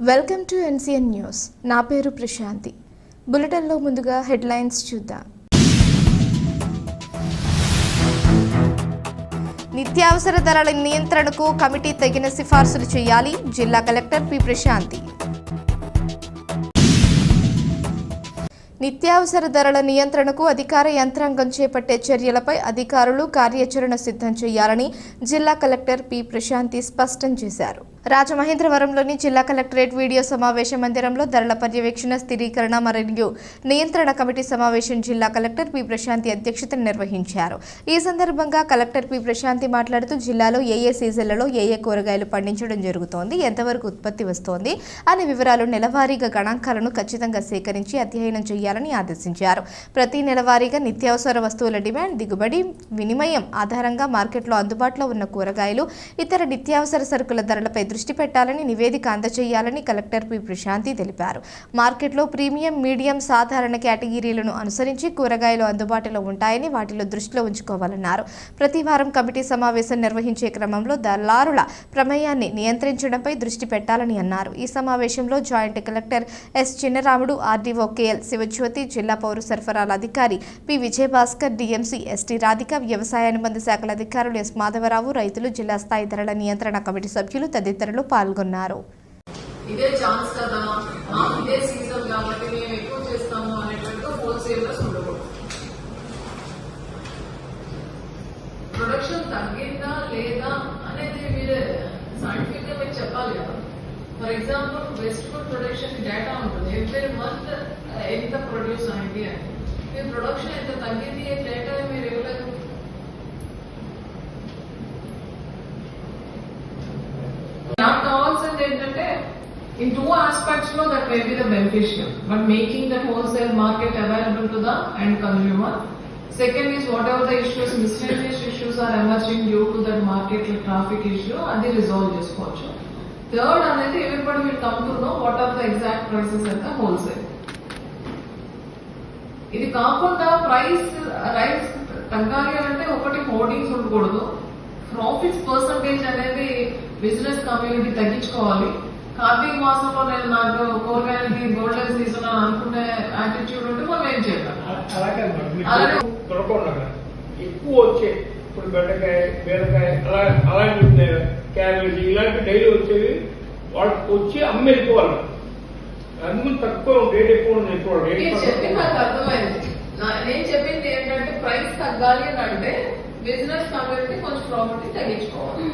Welcome to NCN news. నా పేరు ప్రశాంతి. బులెటిన్లో ముందుగా హెడ్లైన్స్ చూద్దాం. నిత్యావసర ధరల నియంత్రణకు కమిటీ తగిన సిఫార్సులు చేయాలి. జిల్లా కలెక్టర్ పి. ప్రశాంతి. నిత్యావసర ధరల నియంత్రణకు అధికార యంత్రాంగం చేపట్టే చర్యలపై అధికారులు కార్యాచరణ సిద్ధం చేయాలని జిల్లా కలెక్టర్ పి. ప్రశాంతి స్పష్టం చేశారు. రాజమహేంద్రవరంలోని జిల్లా కలెక్టరేట్ వీడియో సమావేశ మందిరంలో ధరల పర్యవేక్షణ స్థిరీకరణ మరియు నియంత్రణ కమిటీ సమావేశం జిల్లా కలెక్టర్ పి. ప్రశాంతి అధ్యక్షతన నిర్వహించారు. ఈ సందర్భంగా కలెక్టర్ పి. ప్రశాంతి మాట్లాడుతూ జిల్లాలో ఏ ఏ సీజన్లలో ఏ ఏ కూరగాయలు పండించడం జరుగుతోంది ఎంతవరకు ఉత్పత్తి వస్తోంది అనే వివరాలు నెలవారీగా గణాంకాలను ఖచ్చితంగా సేకరించి అధ్యయనం చేయాలని ఆదేశించారు. ప్రతి నెలవారీగా నిత్యావసర వస్తువుల డిమాండ్ దిగుబడి వినిమయం ఆధారంగా మార్కెట్లో అందుబాటులో ఉన్న కూరగాయలు ఇతర నిత్యావసర సరుకుల ధరలపై దృష్టి పెట్టాలని నివేదిక అందజేయాలని కలెక్టర్ పి. ప్రశాంతి తెలిపారు. మార్కెట్లో ప్రీమియం మీడియం సాధారణ కేటగిరీలను అనుసరించి కూరగాయలు అందుబాటులో ఉంటాయని వాటిలో దృష్టిలో ఉంచుకోవాలన్నారు. ప్రతి వారం కమిటీ సమావేశం నిర్వహించే క్రమంలో దళారుల ప్రమేయాన్ని నియంత్రించడంపై దృష్టి పెట్టాలని అన్నారు. ఈ సమావేశంలో joint collector S. Chinnaramudu RDO KL Sivajyothi జిల్లా పౌర సరఫరాల అధికారి P. Vijayabhaskar DMC ST Radhika వ్యవసాయ అనుబంధ శాఖల అధికారులు ఎస్. మాధవరావు రైతులు జిల్లా స్థాయి ధరల నియంత్రణ కమిటీ సభ్యులు తదితరులు పాల్గొన్నారు. ఇదే ఛాన్స్ కదా. మాకు ఇదే సీజన్ కాబట్టి మేము ఎక్కువ చేస్తాము అనేటట్టు హోల్సేలర్స్ ఉండకూడదు ప్రొడక్షన్ తగ్గిందా లేదా అనేది మీరు సైంటిఫిక్గా మీరు చెప్పాలి కదా. For example waste food production data ఉంటుంది. ఎవ్రీ మంత్ uh, ఎంత ప్రొడ్యూస్ అయింది అని. మీ ప్రొడక్షన్ ఎంత తగ్గింది డేటా మీరు ఇవ్వలేదు నాకు కావాల్సింది ఏంటంటే in two ఆస్పెక్ట్స్లో that may be the beneficial but making the wholesale market available to the end consumer second is whatever issues, issues miscellaneous issues are emerging due to that market traffic issue అది resolve చేసుకోవచ్చు third అనేది everybody will come what are the exact prices at the wholesale ఇది కాకుండా price rice తగ్గాలి అంటే ఒకటి hoardings ఉండకూడదు. Profits percentage అనేది బిజినెస్ కమ్యూనిటీ తగ్గించుకోవాలి. కార్తీక మాసంలో నేను నాకు కూరగాయలకి గోల్డెన్ సీజన్ అని అనుకునే యాటిట్యూడ్ ఉంటే మనం ఏం చేద్దాం? అలాగే. దొరకకుండా. ఎక్కువ వచ్చే ఇప్పుడు బెండకాయ బీరకాయ అలా అలాంటి క్యాబేజీ ఇలాంటి డైలీ వచ్చేవి. వాళ్ళకి వచ్చి అమ్మి వెళ్ళిపోవాలి అన్ని తక్కువ రేట్ ఎక్కువ ఉంది ఎక్కువ రేట్ చెప్పింది నాకు అర్థమైంది. నేను చెప్పింది ఏంటంటే ప్రైస్ తగ్గాలి అని అంటే బిజినెస్ కమ్యూనిటీ కొంచెం ప్రాఫిట్ తగ్గించుకోవాలి.